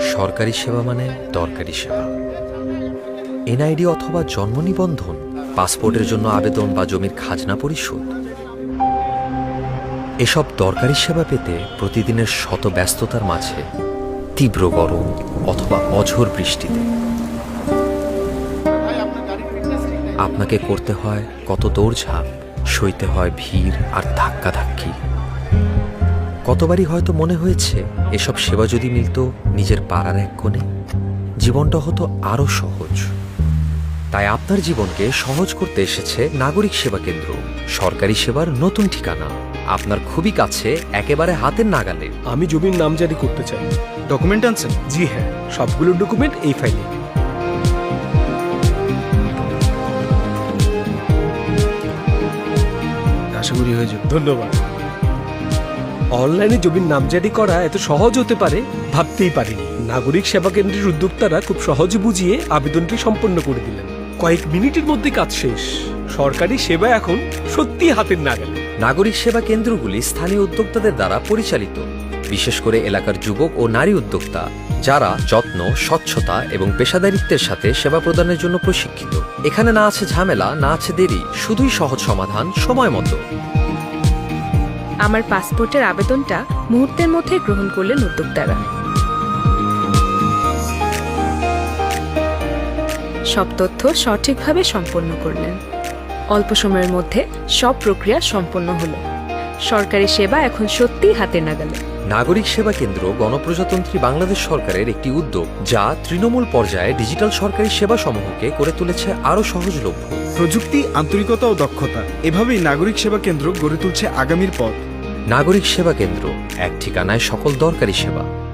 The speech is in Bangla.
সরকারি সেবা মানে দরকারি সেবা। এনআইডি অথবা জন্ম নিবন্ধন, পাসপোর্টের জন্য আবেদন বা জমির খাজনা পরিশোধ। এসব দরকারি সেবা পেতে প্রতিদিনের শত ব্যস্ততার মাঝে তীব্র গরম অথবা অঝোর বৃষ্টিতে। আপনাকে করতে হয় কত দৌড়ঝাঁপ, সইতে হয় ভিড় আর ধাক্কাধাক্কি। কতবারই হয়তো মনে হয়েছে এসব সেবা যদি মিলত নিজের পাড়ার এক কোণে জীবনটা হতো আরও সহজ। তাই আপনার জীবনকে সহজ করতে এসেছে নাগরিক সেবা কেন্দ্র সরকারি সেবার নতুন ঠিকানা। আপনার খুবই কাছে একেবারে হাতের নাগালে। আমি জমির নামজারি করতে চাই। ডকুমেন্ট আনছেন? জি হ্যাঁ সবগুলো ডকুমেন্ট এই ফাইলে আশা করি হয়ে যাবে। ধন্যবাদ। অনলাইনে জমির নামজারি করা এত সহজ হতে পারে ভাবতেই পারিনি। নাগরিক সেবা কেন্দ্রের উদ্যোক্তারা খুব সহজে বুঝিয়ে আবেদনটি সম্পন্ন করে দিলেন। কয়েক মিনিটের মধ্যে কাজ শেষ। সরকারি সেবা এখন সত্যি হাতের নাগালে। নাগরিক সেবা কেন্দ্রগুলি স্থানীয় উদ্যোক্তাদের দ্বারা পরিচালিত। বিশেষ করে এলাকার যুবক ও নারী উদ্যোক্তা, যারা যত্ন, স্বচ্ছতা এবং পেশাদারিত্বের সাথে সেবা প্রদানের জন্য প্রশিক্ষিত। এখানে না আছে ঝামেলা, না আছে দেরি, শুধুই সহজ সমাধান, সময় মতো। আমার পাসপোর্টের আবেদনটা মুহূর্তের মধ্যে গ্রহণ করলেন উদ্যোক্তারা। সব তথ্য সঠিকভাবে সম্পন্ন করলেন। অল্প সময়ের মধ্যে সব প্রক্রিয়া সম্পন্ন হলো। সরকারি সেবা এখন সত্যিই হাতে নাগালে। নাগরিক সেবা কেন্দ্র গণপ্রজাতন্ত্রী বাংলাদেশ সরকারের একটি উদ্যোগ যা তৃণমূল পর্যায়ে ডিজিটাল সরকারি সেবা সমূহকে করে তুলেছে আরও সহজলভ্য। প্রযুক্তি আন্তরিকতা ও দক্ষতা এভাবেই নাগরিক সেবা কেন্দ্র গড়ে তুলছে আগামীর পথ। নাগরিক সেবা কেন্দ্র এক ঠিকানায় সকল দরকারি সেবা।